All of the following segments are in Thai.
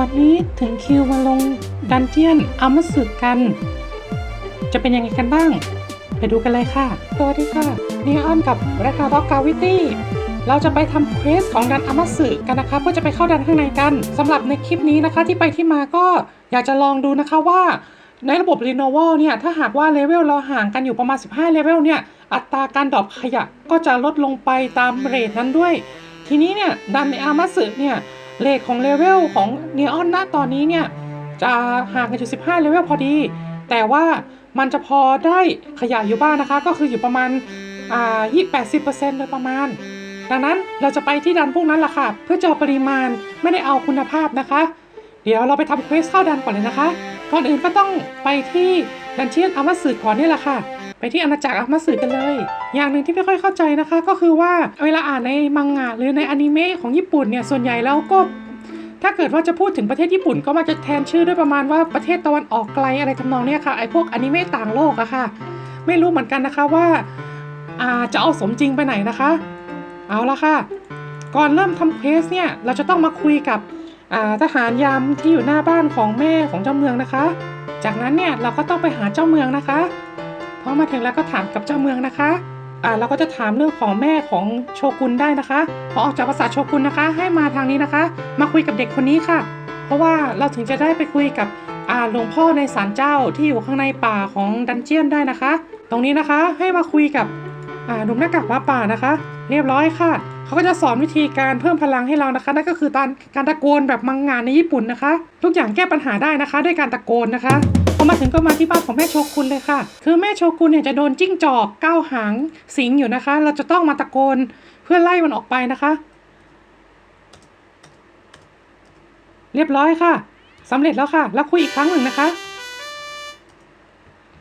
วันนี้ถึงคิวมาลงดันเจียนอามาสึกัน จะเป็นยังไงกันบ้าง ไปดูกันเลยค่ะสวัสดีค่ะนีออนกับราคาด็อกกาวิตี้เราจะไปทำเควสของดันอามาสึกันนะคะ เพื่อจะไปเข้าดันข้างในกันสำหรับในคลิปนี้นะคะที่ไปที่มาก็อยากจะลองดูนะคะว่า ในระบบ r e n o v a l เนี่ย ถ้าหากว่าเลเวลเราห่างกันอยู่ประมาณ 15 เลเวลเนี่ย อัตราการดรอปขยะก็จะลดลงไปตามเรทนั้นด้วย ทีนี้เนี่ยดันในอามาสึเนี่ย เรทของเลเวลของเนออนณตอนนี้เนี่ย จะห่างกันอยู่ 15 เลเวลพอดี แต่ว่ามันจะพอได้ขยะอยู่บ้างนะคะ ก็คืออยู่ประมาณอ่ายี่แปดสิบเปอร์เซ็นต์โดยประมาณ ดังนั้นเราจะไปที่ดันพวกนั้นล่ะค่ะ เพื่อจะเอปริมาณไม่ได้เอาคุณภาพนะคะ เดี๋ยวเราไปทำเควสเข้าดันก่อนเลยนะคะ ก่อนอื่นก็ต้องไปที่ดันเชียนอามาสึก่อนนี่แหละค่ะ ไปที่อาณาจักรอามาสึกันเลย อย่างหนึ่งที่ไม่ค่อยเข้าใจนะคะ ก็คือว่าเวลาอ่านในมังงะหรือในอนิเมะของญี่ปุ่นเนี่ยส่วนใหญ่แล้วก็ถ้าเกิดว่าจะพูดถึงประเทศญี่ปุ่นก็มาจะแทนชื่อด้วยประมาณว่าประเทศตะวันออกไกลอะไรทำนองเนี้ยค่ะไอพวกอนิเมะต่างโลกอะค่ะ ไม่รู้เหมือนกันนะคะว่าอาจะเอาสมจริงไปไหนนะคะ เอาละค่ะ ก่อนเริ่มทำเควสเนี่ยเราจะต้องมาคุยกับทหารยามที่อยู่หน้าบ้านของแม่ของเจ้าเมืองนะคะ จากนั้นเนี่ยเราก็ต้องไปหาเจ้าเมืองนะคะ อมาถึงแล้วก็ถามกับเจ้าเมืองนะคะอ่าเราก็จะถามเรื่องของแม่ของโชกุนได้นะคะพอออกจากภาษาโชกุนนะคะ ให้มาทางนี้นะคะ มาคุยกับเด็กคนนี้ค่ะ เพราะว่าเราถึงจะได้ไปคุยกับอ่าหลวงพ่อในศาลเจ้าที่อยู่ข้างในป่าของดันเจียนได้นะคะ ตรงนี้นะคะให้มาคุยกับอ่าหนุ่มหน้ากากหมาป่านะคะ เรียบร้อยค่ะเขาก็จะสอนวิธีการเพิ่มพลังให้เรานะคะนั่นก็คือการการตะโกนแบบมังงานในญี่ปุ่นนะคะ ทุกอย่างแก้ปัญหาได้นะคะ ด้วยการตะโกนนะคะ พอมาถึงก็มาที่บ้านของแม่โชกุนเลยค่ะ คือแม่โชกุนเนี่ยจะโดนจิ้งจอกเก้าหางสิงอยู่นะคะ เราจะต้องมาตะโกนเพื่อไล่มันออกไปนะคะ เรียบร้อยค่ะสำเร็จแล้วค่ะ แล้วคุยอีกครั้งหนึ่งนะคะ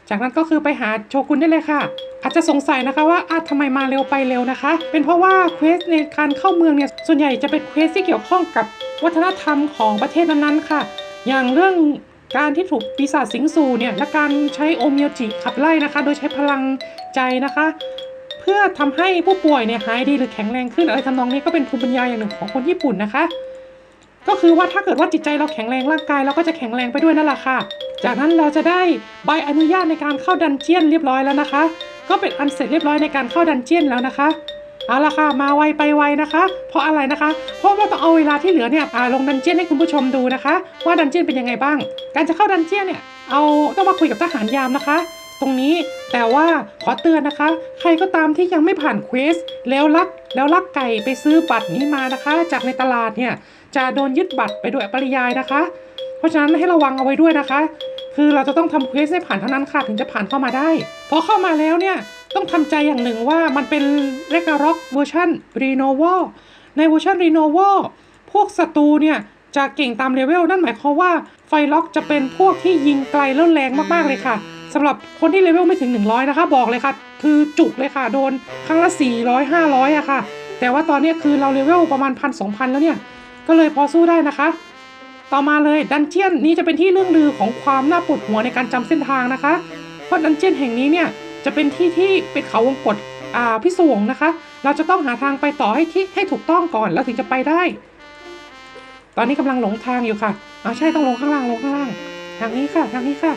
จากนั้นก็คือไปหาโชกุนได้เลยค่ะ อาจจะสงสัยนะคะว่าอาทำไมมาเร็วไปเร็วนะคะ เป็นเพราะว่าเควสในการเข้าเมืองเนี่ยส่วนใหญ่จะเป็นเควสที่เกี่ยวข้องกับวัฒนธรรมของประเทศนั้นๆค่ะ อย่างเรื่อง การที่ถูกปีศาจสิงสู่เนี่ยและการใช้โอเมียวจิขับไล่นะคะ โดยใช้พลังใจนะคะ เพื่อทำให้ผู้ป่วยเนี่ยหายดีหรือแข็งแรงขึ้นอะไรทำนองนี้ก็เป็นภูมิปัญญาอย่างหนึ่งของคนญี่ปุ่นนะคะ ก็คือว่าถ้าเกิดว่าจิตใจเราแข็งแรงร่างกายเราก็จะแข็งแรงไปด้วยนั่นแหละค่ะ จากนั้นเราจะได้ใบอนุญาตในการเข้าดันเจียนเรียบร้อยแล้วนะคะ ก็เป็นอันเสร็จเรียบร้อยในการเข้าดันเจียนแล้วนะคะ เอาละค่ะ มาไวไปไวนะคะ เพราะอะไรนะคะ เพราะว่าต้องเอาเวลาที่เหลือเนี่ยลงดันเจียนให้คุณผู้ชมดูนะคะ ว่าดันเจียนเป็นยังไงบ้าง การจะเข้าดันเจียนเนี่ยเอาต้องมาคุยกับทหารยามนะคะ ตรงนี้แต่ว่าขอเตือนนะคะ ใครก็ตามที่ยังไม่ผ่านเควสแล้วลักแล้วลักไก่ไปซื้อบัตรนี้มานะคะ จากในตลาดเนี่ยจะโดนยึดบัตรไปโดยปริยายนะคะ เพราะฉะนั้นให้ระวังเอาไว้ด้วยนะคะ คือเราจะต้องทำเควสให้ผ่านเท่านั้นค่ะถึงจะผ่านเข้ามาได้พอเข้ามาแล้วเนี่ย ต้องทำใจอย่างหนึ่งว่ามันเป็นเรการ็อกเวอร์ชันรีโนวในเวอร์ชันรีโนวพวกศัตรูเนี่ยจะเก่งตามเลเวลนั่นหมายความว่าไฟล็อกจะเป็นพวกที่ยิงไกลแล้วแรงมากๆเลยค่ะสำหรับคนที่เลเวลไม่ถึง 100 นะคะ บอกเลยค่ะ คือจุกเลยค่ะ โดนครั้งละ 400 500อะค่ะ แต่ว่าตอนนี้คือเราเลเวลประมาณพันสองพันแล้วเนี่ย ก็เลยพอสู้ได้นะคะ ต่อมาเลยดันเจียนนี้จะเป็นที่เรื่องลือของความน่าปวดหัวในการจำเส้นทางนะคะ เพราะดันเจียนแห่งนี้เนี่ย จะเป็นที่ที่เป็นเขาวงกฏอ่าพิศวงนะคะ เราจะต้องหาทางไปต่อให้ที่ให้ถูกต้องก่อนแล้วถึงจะไปได้ ตอนนี้กำลังหลงทางอยู่ค่ะอ๋อใช่ต้องลงข้างล่างลงข้างล่าง ทางนี้ค่ะ ทางนี้ค่ะ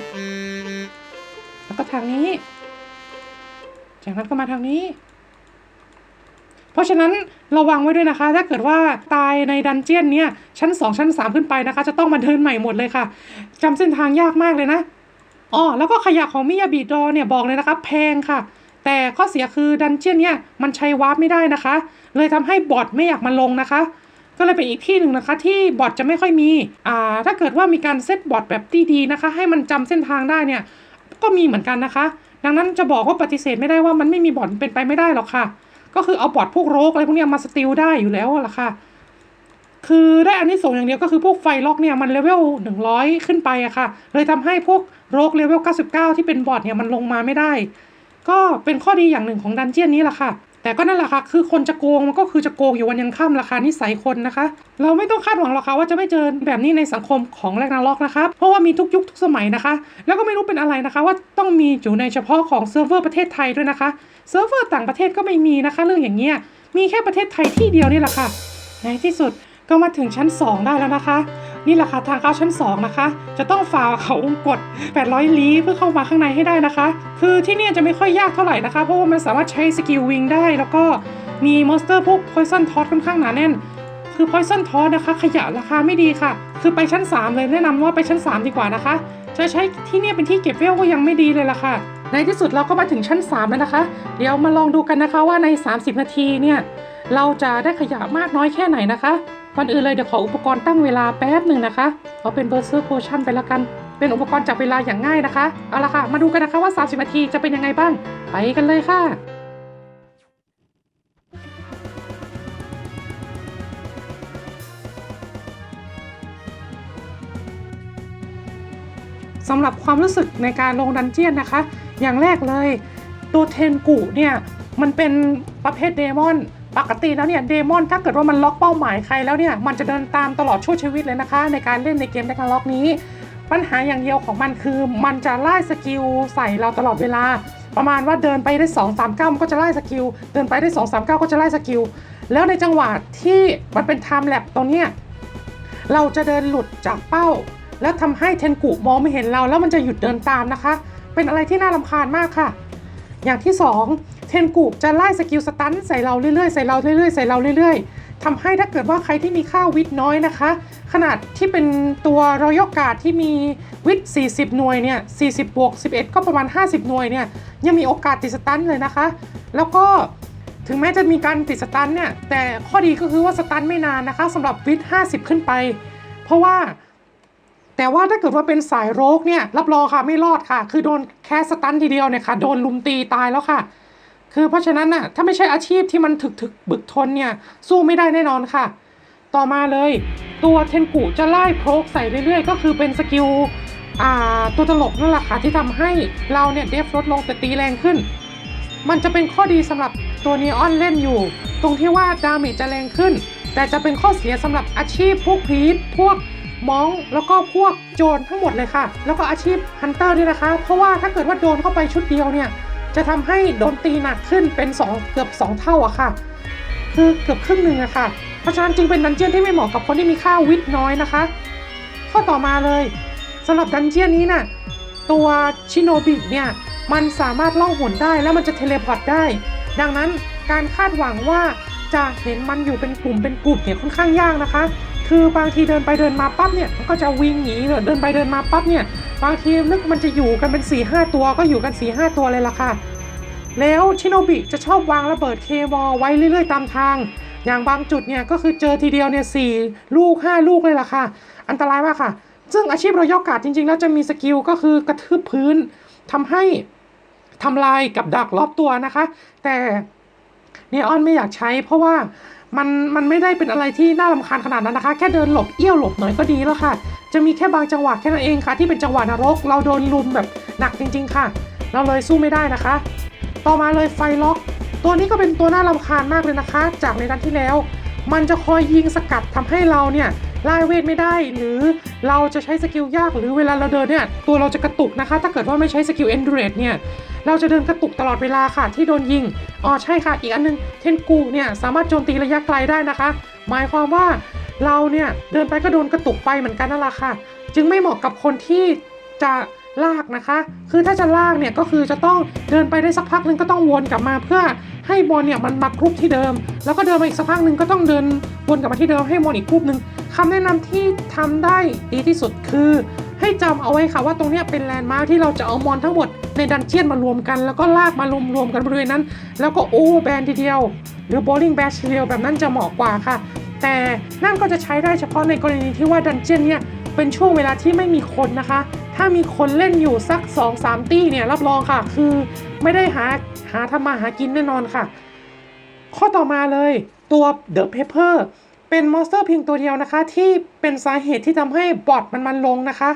แล้วก็ทางนี้ จากนั้นก็มาทางนี้ เพราะฉะนั้นระวังไว้ด้วยนะคะ ถ้าเกิดว่าตายในดันเจียนเนี่ยชั้น 2 ชั้น 3 ขึ้นไปนะคะ จะต้องมาเดินใหม่หมดเลยค่ะจำเส้นทางยากมากเลยนะ อ๋อแล้วก็ขยะของมิยาบิดอเนี่ยบอกเลยนะคะแพงค่ะ แต่ข้อเสียคือดันเจียนเนี่ยมันใช้วาร์ปไม่ได้นะคะ เลยทำให้บอทไม่อยากมาลงนะคะ ก็เลยเป็นอีกที่หนึ่งนะคะ ที่บอทจะไม่ค่อยมีอ่าถ้าเกิดว่ามีการเซตบอทแบบดีๆนะคะ ให้มันจำเส้นทางได้เนี่ยก็มีเหมือนกันนะคะ ดังนั้นจะบอกว่าปฏิเสธไม่ได้ว่ามันไม่มีบอทเป็นไปไม่ได้หรอกค่ะ ก็คือเอาบอทพวกโรกอะไรพวกนี้มาสติลได้อยู่แล้วล่ะค่ะ คือได้อันนี้ส่งอย่างเดียวก็คือพวกไฟล็อกเนี่ยมันเลเวลหนึ่งร้อยขึ้นไปอะค่ะ เลยทำให้พวกโรกเลเวล99 ที่เป็นบอทเนี่ยมันลงมาไม่ได้ ก็เป็นข้อดีอย่างหนึ่งของดันเจียนนี้แหละค่ะ แต่ก็นั่นแหละค่ะ คือคนจะโกงมันก็คือจะโกงอยู่วันยังค่ำราคานิสัยคนนะคะ เราไม่ต้องคาดหวังหรอกค่ะว่าจะไม่เจอแบบนี้ในสังคมของแรกนาล็อกนะคะเพราะว่ามีทุกยุคทุกสมัยนะคะ แล้วก็ไม่รู้เป็นอะไรนะคะ ว่าต้องมีอยู่ในเฉพาะของเซิร์ฟเวอร์ประเทศไทยด้วยนะคะ เซิร์ฟเวอร์ต่างประเทศก็ไม่มีนะคะ เรื่องอย่างเงี้ย มีแค่ประเทศไทยที่เดียวนี่แหละค่ะ ในที่สุด ก็มาถึงชั้น 2 ได้แล้วนะคะ นี่แหละค่ะทางเข้าชั้น 2 นะคะ จะต้องฝ่าเขาวงกด 800 ลี้เพื่อเข้ามาข้างในให้ได้นะคะ คือที่นี่จะไม่ค่อยยากเท่าไหร่นะคะ เพราะว่ามันสามารถใช้สกิลวิงได้ แล้วก็มีมอนสเตอร์พวก Poison t o s ค่อนข้างหนาแน่น คือ Poison t o s นะคะ ขยะราคาไม่ดีค่ะ คือไปชั้น 3 เลยแนะนำว่าไปชั้น 3 ดีกว่านะคะ จะใช้ที่นี่เป็นที่เก็บเวลก็ยังไม่ดีเลยล่ะค่ะ ในที่สุดเราก็มาถึงชั้น 3 แล้วนะคะ เดี๋ยวมาลองดูกันนะคะว่าใน 30 นาทีเนี่ยเราจะได้ขยะมากน้อยแค่ไหนนะคะ ก่อนอื่นเลยเดี๋ยวขออุปกรณ์ตั้งเวลาแป๊บหนึ่งนะคะเอาเป็นเบอร์เซอร์โพชั่นไปละกัน เป็นอุปกรณ์จับเวลาอย่างง่ายนะคะ เอาละค่ะ มาดูกันนะคะว่า 30 นาทีจะเป็นยังไงบ้าง ไปกันเลยค่ะสำหรับความรู้สึกในการลงดันเจียนนะคะ อย่างแรกเลย ตัวเทนกุเนี่ย มันเป็นประเภทเดมอน ปกติแล้วเนี่ยเดมอนถ้าเกิดว่ามันล็อกเป้าหมายใครแล้วเนี่ยมันจะเดินตามตลอดชั่วชีวิตเลยนะคะ ในการเล่นในเกมแดกล็อกนี้ ปัญหาอย่างเดียวของมันคือ มันจะไล่สกิลใส่เราตลอดเวลา ประมาณว่าเดินไปได้2 3 9มันก็จะไล่สกิลเดินไปได้2 3 9 ก็จะไล่สกิลแล้วในจังหวะที่มันเป็นไทม์แลปตรงเนี้ยเราจะเดินหลุดจากเป้า แล้วทำให้เทนกุมองไม่เห็นเรา แล้วมันจะหยุดเดินตามนะคะ เป็นอะไรที่น่ารำคาญมากค่ะ อย่างที่2 เทนกุจะไล่สกิลสตันใส่เราเรื่อยๆ ใส่เราเรื่อยๆ ใส่เราเรื่อยๆทำให้ถ้าเกิดว่าใครที่มีค่าวิทน้อยนะคะ ขนาดที่เป็นตัวรอยกาดที่มีวิท40 หน่วยเนี่ย40บวก11 ก็ประมาณ 50 หน่วยเนี่ยยังมีโอกาสติดสตันเลยนะคะ แล้วก็ถึงแม้จะมีการติดสตันเนี่ยแต่ข้อดีก็คือว่าสตันไม่นานนะคะสำหรับวิท50 ขึ้นไป เพราะว่าแต่ว่าถ้าเกิดว่าเป็นสายโรคเนี่ยรับรองค่ะไม่รอดค่ะ คือโดนแค่สตันทีเดียวเนี่ยค่ะโดนลุมตีตายแล้วค่ะ คือเพราะฉะนั้นน่ะถ้าไม่ใช่อาชีพที่มันถึกถึกบึกทนเนี่ยสู้ไม่ได้แน่นอนค่ะ ต่อมาเลยตัวเทนกุจะไล่โพกใส่เรื่อยๆ ก็คือเป็นสกิลอ่าตัวตลกนั่นแหละค่ะที่ทำให้เราเนี่ยเดฟลดลงแต่ตีแรงขึ้น มันจะเป็นข้อดีสำหรับตัวนีออนเล่นอยู่ ตรงที่ว่าดาเมจจะแรงขึ้น แต่จะเป็นข้อเสียสำหรับอาชีพพวกพีทพวกมองแล้วก็พวกโจรทั้งหมดเลยค่ะ แล้วก็อาชีพฮันเตอร์ด้วยนะคะ เพราะว่าถ้าเกิดว่าโดนเข้าไปชุดเดียวเนี่ย จะทำให้โดนตีหนักขึ้นเป็นสองเกือบ 2 เท่าอะค่ะ คือเกือบครึ่งหนึ่งอะค่ะ เพราะฉะนั้นจึงเป็นดันเจียนที่ไม่เหมาะกับคนที่มีค่าวิทย์น้อยนะคะ ข้อต่อมาเลยสำหรับดันเจียนนี้น่ะตัวชิโนบิเนี่ยมันสามารถล่องหนได้แล้วมันจะเทเลพอร์ตได้ ดังนั้นการคาดหวังว่าจะเห็นมันอยู่เป็นกลุ่มเป็นกลุ่มเนี่ยค่อนข้างยากนะคะ คือบางทีเดินไปเดินมาปั๊บเนี่ยมันก็จะวิ่งหนีเลยเดินไปเดินมาปั๊บเนี่ยบางทีนึกมันจะอยู่กันเป็น4ี่ห้าตัวก็อยู่กัน4ี่ห้าตัวเลยล่ะค่ะ แล้วชิโนบิจะชอบวางระเบิดเคมอไว้เรื่อยๆตามทาง อย่างบางจุดเนี่ยก็คือเจอทีเดียวเนี่ยสลูก 5 ลูกเลยล่ะค่ะ อันตรายมากค่ะ ซึ่งอาชีพรอยกาดจริง ๆ แล้วจะมีสกิลก็คือกระทืบพื้นทำให้ทำลายกับดักรอบตัวนะคะ แต่เนออนไม่อยากใช้เพราะว่า มันมันไม่ได้เป็นอะไรที่น่ารำคาญขนาดนั้นนะคะ แค่เดินหลบเอี้ยวหลบหน่อยก็ดีแล้วค่ะ จะมีแค่บางจังหวะแค่นั้นเองค่ะ ที่เป็นจังหวะนรก เราโดนลุมแบบหนักจริง ๆ ค่ะ เราเลยสู้ไม่ได้นะคะ ต่อมาเลยไฟล็อก ตัวนี้ก็เป็นตัวน่ารำคาญมากเลยนะคะ จากในนัดที่แล้ว มันจะคอยยิงสกัดทำให้เราเนี่ย ไล่เวทไม่ได้ หรือเราจะใช้สกิลยากหรือเวลาเราเดินเนี่ยตัวเราจะกระตุกนะคะ ถ้าเกิดว่าไม่ใช้สกิล endurance เนี่ยเราจะเดินกระตุกตลอดเวลาค่ะที่โดนยิงอ๋อใช่ค่ะ อีกอันนึงเทนกูเนี่ยสามารถโจมตีระยะไกลได้นะคะ หมายความว่าเราเนี่ยเดินไปก็โดนกระตุกไปเหมือนกันนั่นแหละค่ะ จึงไม่เหมาะกับคนที่จะ ลากนะคะ คือถ้าจะลากเนี่ยก็คือจะต้องเดินไปได้สักพักนึงก็ต้องวนกลับมาเพื่อให้บอลเนี่ยมันมากรุ๊ปที่เดิม แล้วก็เดินมาอีกสักพักหนึ่งก็ต้องเดินวนกลับมาที่เดิมให้บอลอีกกรุ๊ปหนึ่งคำแนะนำที่ทำได้ดีที่สุดคือ ให้จำเอาไว้ค่ะว่าตรงนี้เป็นแลนด์มาร์คที่เราจะเอามอนทั้งหมดในดันเจียนมารวมกัน แล้วก็ลากมารวมรวมๆกันบริเวณนั้น แล้วก็โอ้แบนทีเดียว หรือโบลิ่งแบชทีเดียวแบบนั้นจะเหมาะกว่าค่ะ แต่นั่นก็จะใช้ได้เฉพาะในกรณีที่ว่าดันเจียนเนี่ยเป็นช่วงเวลาที่ไม่มีคนนะคะ ถ้ามีคนเล่นอยู่สัก 2-3 ตี้เนี่ยรับรองค่ะ คือไม่ได้หาหาทำมาหากินแน่นอนค่ะ ข้อต่อมาเลยตัว The Pepper เป็นมอนสเตอร์เพียงตัวเดียวนะคะ ที่เป็นสาเหตุที่ทำให้บอทมันมันลงนะคะ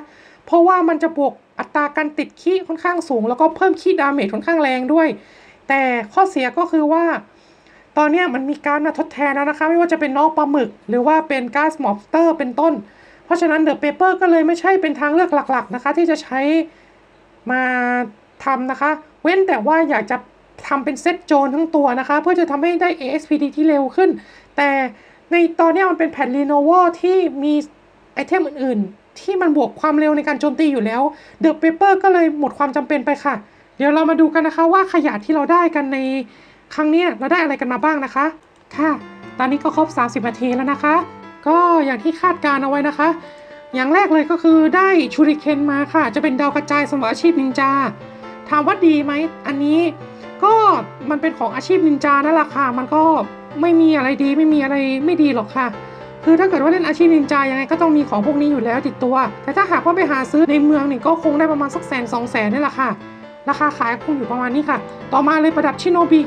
เพราะว่ามันจะบวกอัตราการติดขี้ค่อนข้างสูง แล้วก็เพิ่มขี้ดาเมจค่อนข้างแรงด้วย แต่ข้อเสียก็คือว่า ตอนนี้มันมีการมาทดแทนแล้วนะคะ ไม่ว่าจะเป็นน้องปลาหมึก หรือว่าเป็นก๊าซมอบสเตอร์เป็นต้น ราะฉะนั้นเดอะเปเปอร์ก็เลยไม่ใช่เป็นทางเลือกหลัก ๆ นะคะ ที่จะใช้มาทำนะคะ เว้นแต่ว่าอยากจะทำเป็นเซตโจนทั้งตัวนะคะ เพื่อจะทำให้ได้ ASPD ที่เร็วขึ้น แต่ในตอนนี้มันเป็นแผ่น Lenovo ที่มีไอเทมอื่นๆ ที่มันบวกความเร็วในการโจมตีอยู่แล้วเดอะเปเปอร์ก็เลยหมดความจำเป็นไปค่ะ เดี๋ยวเรามาดูกันนะคะว่าขยะที่เราได้กันในครั้งนี้เราได้อะไรกันมาบ้างนะคะ ค่ะ ตอนนี้ก็ครบ 30นาทีแล้วนะคะ ก็อย่างที่คาดการเอาไว้นะคะ อย่างแรกเลยก็คือได้ชูริเคนมาค่ะ จะเป็นดาวกระจายสำหรับอาชีพนินจา ถามว่าดีไหม อันนี้ก็มันเป็นของอาชีพนินจานั่นแหละค่ะ มันก็ไม่มีอะไรดีไม่มีอะไรไม่ดีหรอกค่ะ คือถ้าเกิดว่าเล่นอาชีพนินจายังไงก็ต้องมีของพวกนี้อยู่แล้วติดตัว แต่ถ้าหากว่าไปหาซื้อในเมืองนี่ก็คงได้ประมาณสักแสนสองแสนนี่แหละค่ะ ราคาขายคงอยู่ประมาณนี้ค่ะ ต่อมาเลยประดับชิโนบิ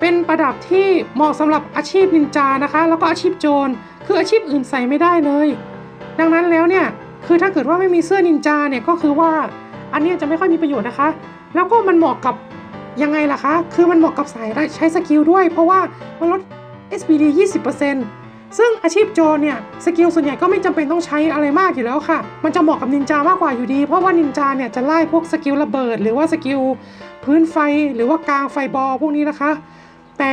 เป็นประดับที่เหมาะสำหรับอาชีพนินจานะคะ แล้วก็อาชีพโจร คืออาชีพอื่นใส่ไม่ได้เลย ดังนั้นแล้วเนี่ยคือถ้าเกิดว่าไม่มีเสื้อนินจาเนี่ยก็คือว่าอันนี้จะไม่ค่อยมีประโยชน์นะคะ แล้วก็มันเหมาะกับยังไงล่ะคะ คือมันเหมาะกับสายใช้สกิลด้วย เพราะว่ามันลด SPD 20%ซึ่งอาชีพโจรเนี่ยสกิลส่วนใหญ่ก็ไม่จำเป็นต้องใช้อะไรมากอยู่แล้วค่ะ มันจะเหมาะกับนินจามากกว่าอยู่ดี เพราะว่านินจาเนี่ยจะไล่พวกสกิลระเบิด หรือว่าสกิลพื้นไฟหรือว่ากลางไฟบอลพวกนี้นะคะ แต่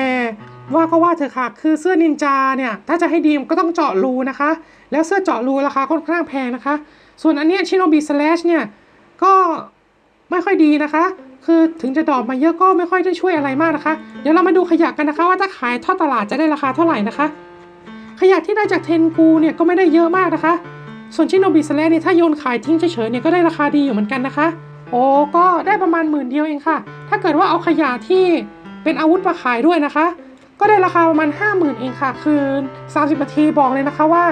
ว่าก็ว่าเถอะค่ะ คือเสื้อนินจาเนี่ย ถ้าจะให้ดีมก็ต้องเจาะรูนะคะ แล้วเสื้อเจาะรูราคาค่อนข้างแพงนะคะ ส่วนอันเนี้ชิโนบิสแลชเนี่ย ก็ไม่ค่อยดีนะคะ คือถึงจะดรอกมาเยอะก็ไม่ค่อยได้ช่วยอะไรมากนะคะ เดี๋ยวเรามาดูขยะกันนะคะ ว่าถ้าขายท่อตลาดจะได้ราคาเท่าไหร่นะคะ ขยะที่ได้จากเทนกูเนี่ยก็ไม่ได้เยอะมากนะคะ ส่วนชิโนบิสแลชเนี่ยถ้าโยนขายทิ้งเฉยๆเนี่ยก็ได้ราคาดีอยู่เหมือนกันนะคะ โอ้ก็ได้ประมาณหมื่นเดียวเองค่ะ ถ้าเกิดว่าเอาขยะที่เป็นอาวุธมาขายด้วยนะคะ ก็ได้ราคาประมาณ 5 0,000 เองค่ะ คือ 30นาทีบอกเลยนะคะว่า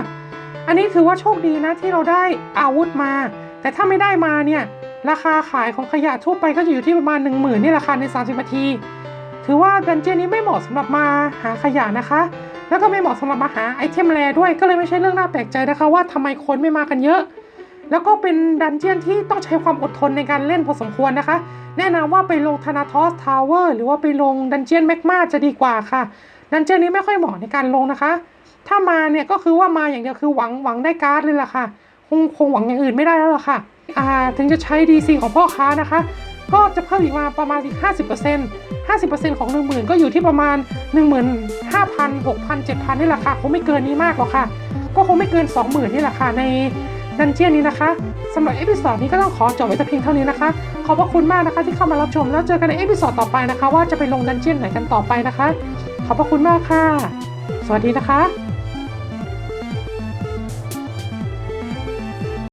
อันนี้ถือว่าโชคดีนะที่เราได้อาวุธมา แต่ถ้าไม่ได้มาเนี่ย ราคาขายของขยะทั่วไปก็จะอยู่ที่ประมาณ 1 0,000นี่แหละค่ะใน 30นาที ถือว่าดันเจียนนี้ไม่เหมาะสำหรับมาหาขยะนะคะ แล้วก็ไม่เหมาะสำหรับมาหาไอเทมแรด้วย ก็เลยไม่ใช่เรื่องน่าแปลกใจนะคะว่าทำไมคนไม่มากันเยอะ แล้วก็เป็นดันเจียนที่ต้องใช้ความอดทนในการเล่นพอสมควรนะคะ แนะนำว่าไปลงธนาทอสทาวเวอร์หรือว่าไปลงดันเจียนแมกมาจะดีกว่าค่ะ ดันเจียนนี้ไม่ค่อยเหมาะในการลงนะคะ ถ้ามาเนี่ยก็คือว่ามาอย่างเดียวคือหวังหวังได้การ์ดเลยล่ะค่ะ คงคงหวังอย่างอื่นไม่ได้แล้วล่ะค่ะอ่าถึงจะใช้ DC ของพ่อค้านะคะ ก็จะเพิ่มอีกมาประมาณอีก 50% 50%ของ 10,000 ก็อยู่ที่ประมาณ 15,000 6,000 7,000นี่แหละค่ะคงไม่เกินนี้มากหรอกค่ะ ก็คงไม่เกิน 20,000นี่แหละค่ะใน ดันเจียนนี้นะคะสำหรับเอพิซอดนี้ก็ต้องขอจบไว้แต่เพียงเท่านี้นะคะ ขอบพระคุณมากนะคะที่เข้ามารับชมแล้วเจอกันในเอพิซอดต่อไปนะคะ ว่าจะไปลงดันเจียนไหนกันต่อไปนะคะ ขอบพระคุณมากค่ะ สวัสดีนะคะ